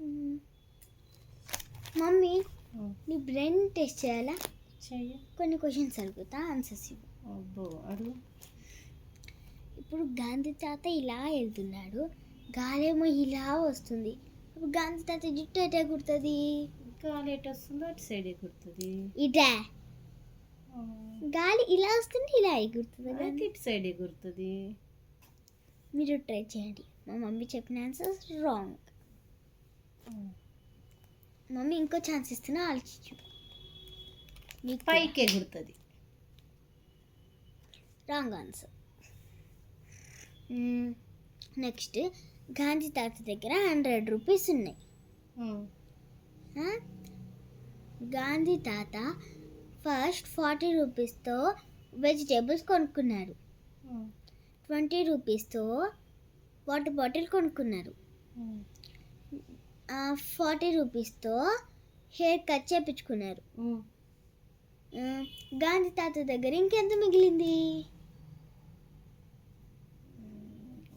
మ్మ్. Mummy నీ brain test చేయాలా? చెయ్యి. కొన్ని క్వశ్చన్స్ అడుగుతా ఆన్సర్స్ ఇవ్వు. అబ్బో అడుగు. ఇప్పుడు గాంధీ తాత ఇలా వెళ్తున్నాడు గాలేమో ఇలా వస్తుంది. ఇప్పుడు గాంధీ తాత జుట్టు ఎటే కుడుతుంది? గాలి ఎటు వస్తుందో అటు సైడ్ ఎగురుతుంది ఇటా గాలి ఇలా వస్తుంది ఇలా ఎగురుతుంది ఇటు సైడ్ ఎగురుతుంది మీరు ట్రై చేయండి. మా మమ్మీ చెప్పిన ఆన్సర్స్ రాంగ్ మమ్మీ ఇంకో ఛాన్స్ ఇస్తున్నా ఆలోచించు మీకు పైకి ఎగురుతుంది. రాంగ్ ఆన్సర్ నెక్స్ట్ గాంధీ తాత దగ్గర హండ్రెడ్ రూపీస్ ఉన్నాయి? గాంధీ తాత ఫస్ట్ ఫార్టీ రూపీస్తో వెజిటేబుల్స్ కొనుక్కున్నారు ట్వంటీ రూపీస్తో వాటర్ బాటిల్ కొనుక్కున్నారు. ఫార్టీ రూపీస్తో హెయిర్ కట్ చేపించుకున్నారు. గాంధీ తాత దగ్గర ఇంకెంత మిగిలింది?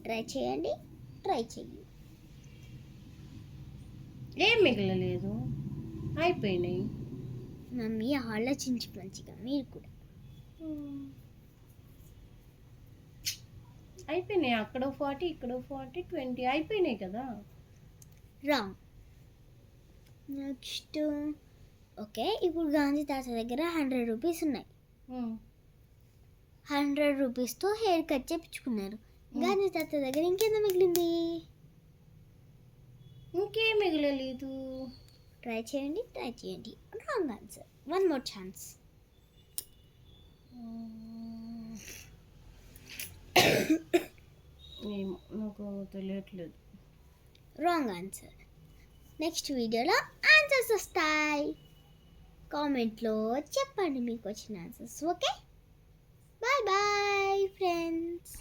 ట్రై చేయండి ట్రై చేయండి ఏం మిగలలేదు అయిపోయినాయి. మమ్మీ ఆలోచించి మంచిగా మీరు కూడా. అయిపోయినాయి అక్కడ ఫార్టీ ఇక్కడ ఫార్టీ ట్వంటీ అయిపోయినాయి కదా. రాంగ్. నెక్స్ట్. ఓకే ఇప్పుడు గాంధీ తాత దగ్గర హండ్రెడ్ రూపీస్ ఉన్నాయి. హండ్రెడ్ రూపీస్తో హెయిర్ కట్ చేపించుకున్నారు. గాంధీ తాత దగ్గర ఇంకెంత మిగిలింది? ఇంకేం మిగలలేదు. ట్రై చేయండి ట్రై చేయండి. Wrong answer one more chance ఏమో నాకు తెలియట్లేదు. రాంగ్ ఆన్సర్ నెక్స్ట్ వీడియోలో ఆన్సర్స్ వస్తాయి. కామెంట్లో చెప్పండి మీకు వచ్చిన answers okay? Bye bye friends.